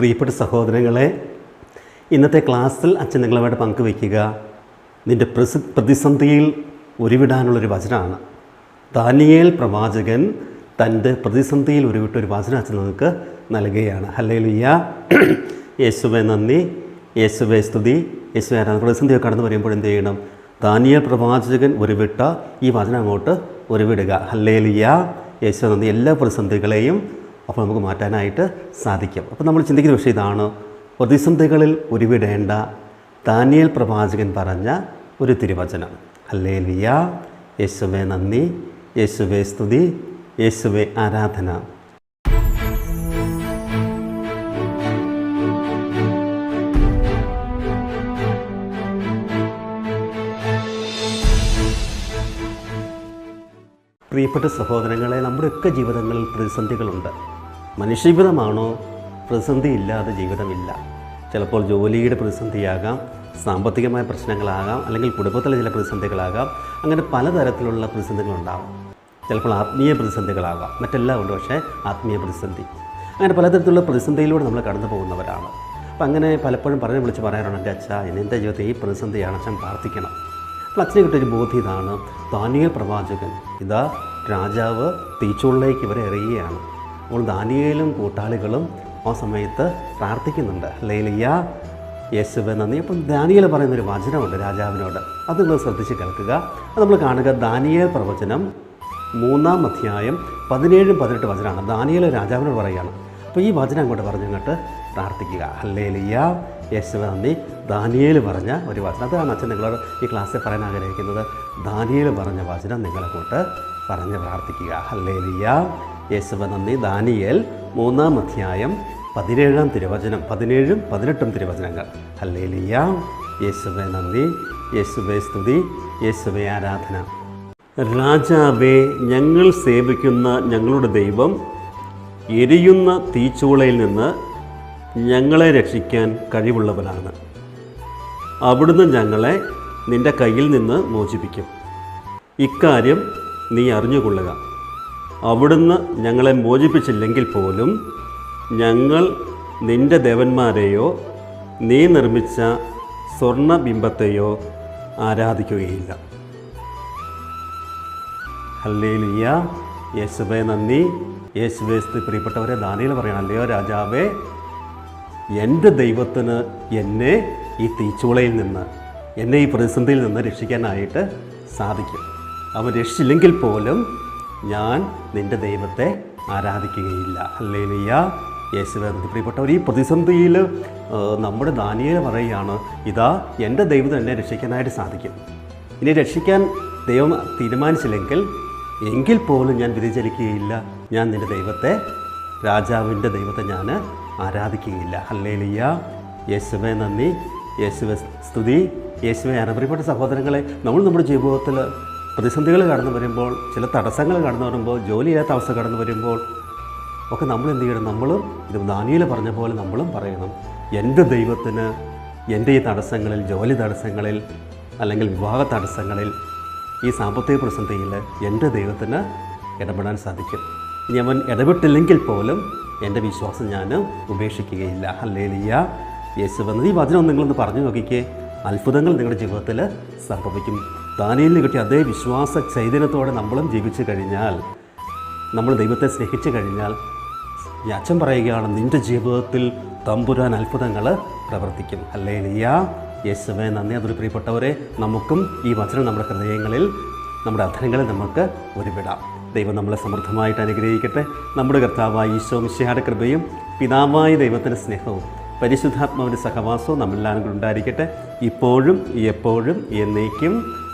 പ്രിയപ്പെട്ട സഹോദരങ്ങളെ ഇന്നത്തെ ക്ലാസ്സിൽ അച്ഛൻ നിങ്ങളുമായിട്ട് പങ്കുവയ്ക്കുക. നിന്റെ പ്രസി പ്രതിസന്ധിയിൽ ഉരുവിടാനുള്ളൊരു വചനമാണ് ദാനിയേൽ പ്രവാചകൻ തന്റെ പ്രതിസന്ധിയിൽ ഒരുവിട്ടൊരു വചനം അച്ഛൻ നിങ്ങൾക്ക് നൽകുകയാണ്. ഹല്ലേലൂയ്യ. യേശുവെ നന്ദി. യേശുവെ സ്തുതി. യേശുവെ ആരാധന. പ്രതിസന്ധിയൊക്കെ കടന്നു വരുമ്പോൾ എന്ത് ചെയ്യണം? ദാനിയേൽ പ്രവാചകൻ ഉരുവിട്ട ഈ വചനം അങ്ങോട്ട് ഉരുവിടുക. ഹല്ലേലിയ യേശു നന്ദി. എല്ലാ പ്രതിസന്ധികളെയും അപ്പോൾ നമുക്ക് മാറ്റാനായിട്ട് സാധിക്കും. അപ്പോൾ നമ്മൾ ചിന്തിക്കുന്ന വിഷയം ഇതാണ്. പ്രതിസന്ധികളിൽ ഉരുവിടേണ്ട ദാനിയൽ പ്രവാചകൻ പറഞ്ഞ ഒരു തിരുവചനം. അല്ലേ ലിയ യേശുവെ നന്ദി. യേശുവെ സ്തുതി. യേശുവെ ആരാധന. പ്രിയപ്പെട്ട സഹോദരങ്ങളെ നമ്മുടെയൊക്കെ ജീവിതങ്ങളിൽ പ്രതിസന്ധികളുണ്ട്. മനുഷ്യജീവിതമാണോ പ്രതിസന്ധി ഇല്ലാതെ ജീവിതമില്ല. ചിലപ്പോൾ ജോലിയുടെ പ്രതിസന്ധിയാകാം സാമ്പത്തികമായ പ്രശ്നങ്ങളാകാം അല്ലെങ്കിൽ കുടുംബത്തിലെ ചില പ്രതിസന്ധികളാകാം അങ്ങനെ പലതരത്തിലുള്ള പ്രതിസന്ധികളുണ്ടാകും ചിലപ്പോൾ ആത്മീയ പ്രതിസന്ധികളാകാം മറ്റെല്ലാം ഉണ്ട് പക്ഷേ ആത്മീയ പ്രതിസന്ധി. അങ്ങനെ പലതരത്തിലുള്ള പ്രതിസന്ധിയിലൂടെ നമ്മൾ കടന്നു പോകുന്നവരാണ്. അപ്പം അങ്ങനെ പലപ്പോഴും പറഞ്ഞു വിളിച്ച് പറയാറുണ്ട് എന്റെ അച്ഛ എന്റെ ജീവിതത്തിൽ ഈ പ്രതിസന്ധിയാണ് അച്ഛൻ പ്രാർത്ഥിക്കണം. അപ്പോൾ അച്ഛനെ കിട്ടിയൊരു ബോധ്യം ഇതാണ് ദാനിയേൽ പ്രവാചകൻ ഇതാ രാജാവ് തീച്ചുള്ളിലേക്ക് ഇവരെ എറിയുകയാണ്. അപ്പോൾ ദാനിയേലും കൂട്ടാളികളും ആ സമയത്ത് പ്രാർത്ഥിക്കുന്നുണ്ട്. ലൈലിയ യേശുവെ നന്ദി. അപ്പം ദാനിയേൽ പറയുന്നൊരു വചനമുണ്ട് രാജാവിനോട്. അത് നിങ്ങൾ ശ്രദ്ധിച്ച് കേൾക്കുക. അത് നമ്മൾ കാണുക ദാനിയേൽ പ്രവചനം മൂന്നാം അധ്യായം പതിനേഴും പതിനെട്ട് വചനമാണ്. ദാനിയേൽ രാജാവിനോട് പറയുകയാണ്. അപ്പോൾ ഈ വചനം അങ്ങോട്ട് പറഞ്ഞങ്ങോട്ട് പ്രാർത്ഥിക്കുക. ഹല്ലേലിയ യേശുവെ നന്ദി. ദാനിയേൽ പറഞ്ഞ ഒരു വചനം. അതാണ് അച്ഛൻ നിങ്ങളോട് ഈ ക്ലാസ്സിൽ പറയാൻ ആഗ്രഹിക്കുന്നത്. ദാനിയേൽ പറഞ്ഞ വചനം നിങ്ങളെ കൂട്ട് പറഞ്ഞ് പ്രാർത്ഥിക്കുക. ഹല്ലേലിയ യേശുവെ നന്ദി. ദാനിയേൽ മൂന്നാം അധ്യായം പതിനേഴാം തിരുവചനം പതിനേഴും പതിനെട്ടും തിരുവചനങ്ങൾ. ഹല്ലേലിയ. യേശുവെ നന്ദി. യേശുവെ സ്തുതി. യേശുവെ ആരാധന. രാജാവെ ഞങ്ങൾ സേവിക്കുന്ന ഞങ്ങളുടെ ദൈവം എരിയുന്ന തീച്ചൂളയിൽ നിന്ന് ഞങ്ങളെ രക്ഷിക്കാൻ കഴിവുള്ളവനാണ്. അവിടുന്ന് ഞങ്ങളെ നിന്റെ കയ്യിൽ നിന്ന് മോചിപ്പിക്കും. ഇക്കാര്യം നീ അറിഞ്ഞുകൊള്ളുക. അവിടുന്ന് ഞങ്ങളെ മോചിപ്പിച്ചില്ലെങ്കിൽ പോലും ഞങ്ങൾ നിന്റെ ദേവന്മാരെയോ നീ നിർമ്മിച്ച സ്വർണബിംബത്തെയോ ആരാധിക്കുകയില്ല. ഹല്ലേലിയ. യേശുബെ നന്ദി. യേശുവേ സ്തുതി. പ്രിയപ്പെട്ടവരെ ദാനിയിൽ പറയണം അല്ലയോ രാജാവേ എന്റെ ദൈവത്തിന് എന്നെ ഈ തീച്ചുളയിൽ നിന്ന് എന്നെ ഈ പ്രതിസന്ധിയിൽ നിന്ന് രക്ഷിക്കാനായിട്ട് സാധിക്കും. അവൻ രക്ഷിച്ചില്ലെങ്കിൽ പോലും ഞാൻ നിന്റെ ദൈവത്തെ ആരാധിക്കുകയില്ല. ഹല്ലേലിയ. യേശുവേ പ്രിയപ്പെട്ടവർ ഈ പ്രതിസന്ധിയിൽ നമ്മുടെ ദാനിയേൽ പറയുകയാണ് ഇതാ എന്റെ ദൈവം എന്നെ രക്ഷിക്കാനായിട്ട് സാധിക്കും. ഇനി രക്ഷിക്കാൻ ദൈവം തീരുമാനിച്ചില്ലെങ്കിൽ എങ്കിൽ പോലും ഞാൻ വ്യതിചലിക്കുകയില്ല. ഞാൻ നിന്റെ ദൈവത്തെ രാജാവിന്റെ ദൈവത്തെ ഞാൻ ആരാധിക്കുകയില്ല. ഹല്ലേലിയ. യേശുവെ നന്ദി. യേശുവെ സ്തുതി. യേശുവെ അനപ്രിയപ്പെട്ട സഹോദരങ്ങളെ നമ്മൾ നമ്മുടെ ജീവിതത്തിൽ പ്രതിസന്ധികൾ കടന്നു വരുമ്പോൾ ചില തടസ്സങ്ങൾ കടന്നു വരുമ്പോൾ ജോലിയില്ലാത്ത അവസ്ഥ കടന്നു വരുമ്പോൾ ഒക്കെ നമ്മൾ എന്ത് ചെയ്യണം? നമ്മളും ഇത് ദാനിയിൽ പറഞ്ഞ പോലെ നമ്മളും പറയണം. എന്റെ ദൈവത്തിന് എന്റെ ഈ തടസ്സങ്ങളിൽ ജോലി തടസ്സങ്ങളിൽ അല്ലെങ്കിൽ വിവാഹ തടസ്സങ്ങളിൽ ഈ സാമ്പത്തിക പ്രതിസന്ധിയിൽ എന്റെ ദൈവത്തിന് ഇടപെടാൻ സാധിക്കും. ഇനി അവൻ ഇടപെട്ടില്ലെങ്കിൽ പോലും എന്റെ വിശ്വാസം ഞാൻ ഉപേക്ഷിക്കുകയില്ല. അല്ലേലിയ യേശു വന്നത് ഈ വചനം നിങ്ങളൊന്ന് പറഞ്ഞു നോക്കിക്കേ. അത്ഭുതങ്ങൾ നിങ്ങളുടെ ജീവിതത്തിൽ സംഭവിക്കും. ദാനിയലിന് കിട്ടിയ അതേ വിശ്വാസ ചൈതന്യത്തോടെ നമ്മളും ജീവിച്ചു കഴിഞ്ഞാൽ നമ്മൾ ദൈവത്തെ സ്നേഹിച്ചു കഴിഞ്ഞാൽ ഈ അച്ഛൻ പറയുകയാണ് നിന്റെ ജീവിതത്തിൽ തമ്പുരാൻ അത്ഭുതങ്ങൾ പ്രവർത്തിക്കും. അല്ലേ ലിയ? യേശുവെ നന്ദി. അതൊരു പ്രിയപ്പെട്ടവരെ നമുക്കും ഈ വചനം നമ്മുടെ ഹൃദയങ്ങളിൽ നമ്മുടെ അധരങ്ങളിൽ നമുക്ക് ഒരുവിടാം. ദൈവം നമ്മളെ സമൃദ്ധമായിട്ട് അനുഗ്രഹിക്കട്ടെ. നമ്മുടെ കർത്താവായ ഈശോ മിശിഹായുടെ കൃപയും പിതാവായ ദൈവത്തിന്റെ സ്നേഹവും പരിശുദ്ധാത്മാവിന്റെ സഹവാസവും നമ്മളെല്ലാവരും കൂടെ ഉണ്ടായിരിക്കട്ടെ. ഇപ്പോഴും എപ്പോഴും എന്നേക്കും